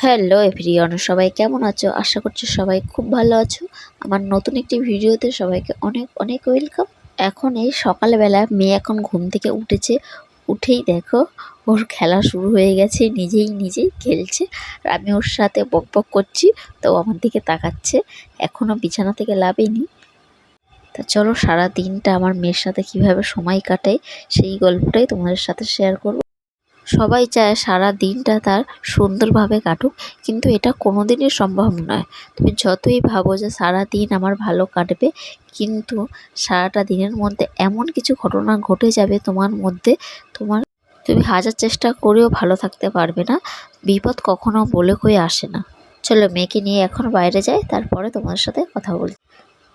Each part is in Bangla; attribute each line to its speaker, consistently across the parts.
Speaker 1: হ্যালো এভরিওয়ান, সবাই কেমন আছো? আশা করছি সবাই খুব ভালো আছো। আমার নতুন একটি ভিডিওতে সবাইকে অনেক অনেক ওয়েলকাম। এখন এই সকালবেলা মেয়ে এখন ঘুম থেকে উঠেছে। উঠেই দেখো, ওর খেলা শুরু হয়ে গেছে, নিজেই নিজেই খেলছে। আর আমি ওর সাথে বক বক করছি, তো আমার দিকে তাকাচ্ছে। এখনও বিছানা থেকে লাভেনি তা চলো, সারা দিনটা আমার মেয়ের সাথে কীভাবে সময় কাটাই, সেই গল্পটাই তোমাদের সাথে শেয়ার করব। সবাই চায় সারা দিনটা তার সুন্দরভাবে কাটুক, কিন্তু এটা কোনো দিনই সম্ভব নয়। তুমি যতই ভাবো যে সারা দিন আমার ভালো কাটবে, কিন্তু সারাটা দিনের মধ্যে এমন কিছু ঘটনা ঘটে যাবে তোমার মধ্যে, তোমার তুমি হাজার চেষ্টা করেও ভালো থাকতে পারবে না, বিপদ কখনো বলে কয়ে আসে না। চলো মেয়েকে নিয়ে এখন বাইরে যাই, তারপরে তোমার সাথে কথা বলি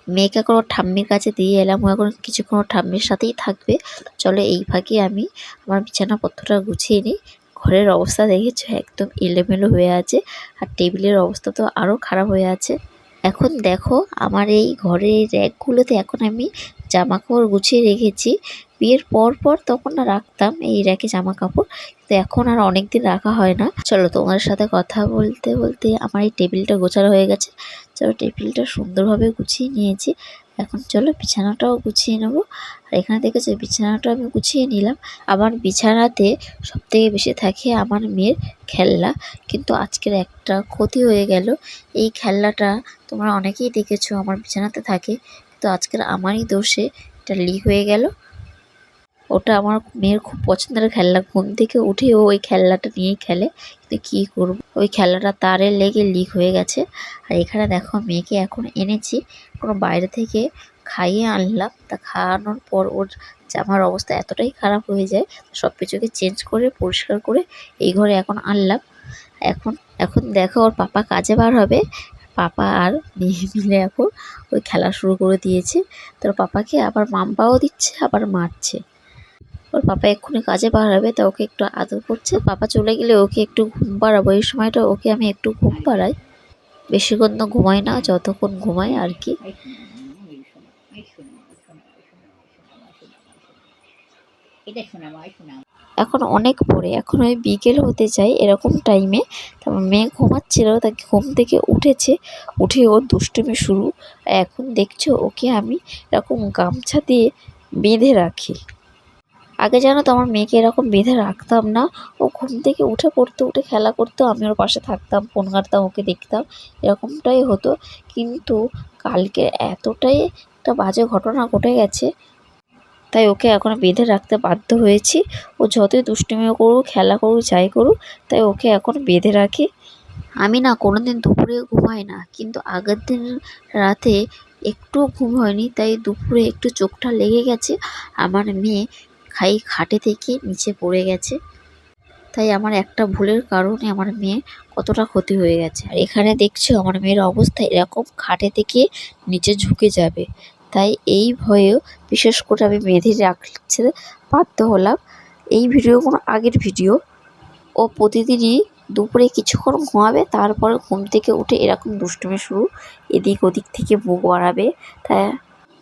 Speaker 1: মেয়েকে কোনো ঠাম্মির কাছে দিয়ে এলাম ও এখন কিছুক্ষণ ঠাম্মির সাথেই থাকবে। চলো এই ফাঁকে আমি আমার বিছানাপত্রটা গুছিয়ে নিই। ঘরের অবস্থা দেখেছ? একদম এলোমেলো হয়ে আছে। আর টেবিলের অবস্থা তো আরও খারাপ হয়ে আছে। এখন দেখো, আমার এই ঘরের র্যাকগুলোতে এখন আমি জামা কাপড় গুছিয়ে রেখেছি। বিয়ের পর পর তখন না রাখতাম এই র্যাকে জামা কাপড় কিন্তু এখন আর অনেক দিন রাখা হয় না। চলো তোমার সাথে কথা বলতে বলতে আমার এই টেবিলটা গোছানো হয়ে গেছে। চলো টেবিলটা সুন্দরভাবে গুছিয়ে নিয়েছি। এখন চলো বিছানাটাও গুছিয়ে নেব। আর এখানে দেখেছ বিছানাটা আমি গুছিয়ে নিলাম। আমার বিছানাতে সবথেকে বেশি থাকে আমার মেয়ের খেলনা। কিন্তু আজকের একটা ক্ষতি হয়ে গেল। এই খেলনাটা তোমরা অনেকেই দেখেছ আমার বিছানাতে থাকে। তো আজকের আমারই দোষে এটা লিক হয়ে গেল। ওটা আমার মেয়ের খুব পছন্দের খেলনা। ঘুম থেকে উঠে ও ওই খেলনাটা নিয়েই খেলে, কিন্তু কী করব? ওই খেলনাটা তারে লেগে লিক হয়ে গেছে। আর এখানে দেখো, মেয়েকে এখন এনেছি, কোনো বাইরে থেকে খাইয়ে আনলাম। তা খাওয়ানোর পর ওর জামার অবস্থা এতটাই খারাপ হয়ে যায় সব কিছুকে চেঞ্জ করে, পরিষ্কার করে এই ঘরে এখন আনলাম। এখন এখন দেখো, ওর পাপা কাজে বার হবে। পাপা আর মেয়ে মিলে এখন ওই খেলা শুরু করে দিয়েছে। তোর পাপাকে আবার মাম্পাও দিচ্ছে, আবার মারছে। ওর পাপা এক্ষুনি কাজে বার হবে তা ওকে একটু আদর করছে। পাপা চলে গেলে ওকে একটু ঘুম পাড়াবো এই সময়টা ওকে আমি একটু ঘুম পাড়াই বেশিক্ষণ তো ঘুমাই না, যতক্ষণ ঘুমাই আর কি।
Speaker 2: এটা শোনা মা শোনা
Speaker 1: এখন অনেক পরে এখন ওই বিকেল হতে চাই এরকম টাইমে তারপর মেয়ে ঘুমাচ্ছিল, তাকে ঘুম থেকে উঠেছে। উঠে ওর দুষ্টুমি শুরু। এখন দেখছ ওকে আমি এরকম গামছা দিয়ে বেঁধে রাখি। আগে জানো তো আমার মেয়েকে এরকম বেঁধে রাখতাম না। ও ঘুম থেকে উঠে পড়তো, উঠে খেলা করতো, আমি ওর পাশে থাকতাম ফোন ঘাঁটতাম, ওকে দেখতাম। এরকমটাই হতো। কিন্তু কালকে এতটাই একটা বাজে ঘটনা ঘটে গেছে তাই ওকে এখন বেঁধে রাখতে বাধ্য হয়েছি। ও যতই দুষ্টুমিও করুক, খেলা করুক, যাই করুক, তাই ওকে এখন বেঁধে রাখি। আমি না কোনো দিন দুপুরে ঘুমাই না, কিন্তু আগের দিন রাতে একটু ঘুম হয়নি, তাই দুপুরে একটু চোখটা লেগে গেছে। আমার মেয়ে খাই খাটে থেকে নিচে পড়ে গেছে। তাই আমার একটা ভুলের কারণে আমার মেয়ে কতটা ক্ষতি হয়ে গেছে। আর এখানে দেখছ আমার মেয়ের অবস্থা এরকম, খাটে থেকে নিচে ঝুঁকে যাবে। তাই এই ভয়েও বিশেষ করে আমি বেঁধে রাখতে বাধ্য হলাম। এই ভিডিও কোনো আগের ভিডিও। ও প্রতিদিনই দুপুরে কিছুক্ষণ ঘুমাবে, তারপরে ঘুম থেকে উঠে এরকম দুষ্টুমি শুরু, এদিক ওদিক থেকে বুক বাড়াবে। তাই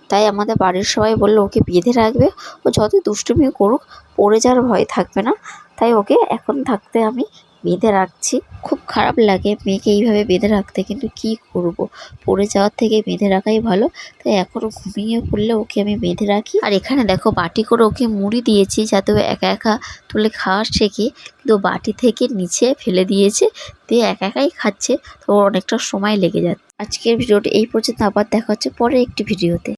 Speaker 1: তাই আমাদের বাড়ির সবাই বলল, ওকে বেঁধে রাখবে। ও যতই দুষ্টুমি করুক, পড়ে যাওয়ার ভয় থাকবে না। তাই ওকে এখন থাকতে আমি বেঁধে রাখছি। খুব খারাপ লাগে মেয়েকে এইভাবে বেঁধে রাখতে, কিন্তু কি করব? পড়ে যাওয়ার থেকে বেঁধে রাখাই ভালো। তাই এখনও ঘুমিয়ে পড়লে ওকে আমি বেঁধে রাখি। আর এখানে দেখো বাটি করে ওকে মুড়ি দিয়েছি যাতে ও একা একা তুলে খাওয়ার শেখে। কিন্তু বাটি থেকে নিচে ফেলে দিয়েছে। দিয়ে একা একাই খাচ্ছে। তো অনেকটা সময় লেগে যাচ্ছে। আজকের ভিডিওটা এই পর্যন্ত। আবার দেখা হচ্ছে পরে একটি ভিডিওতে।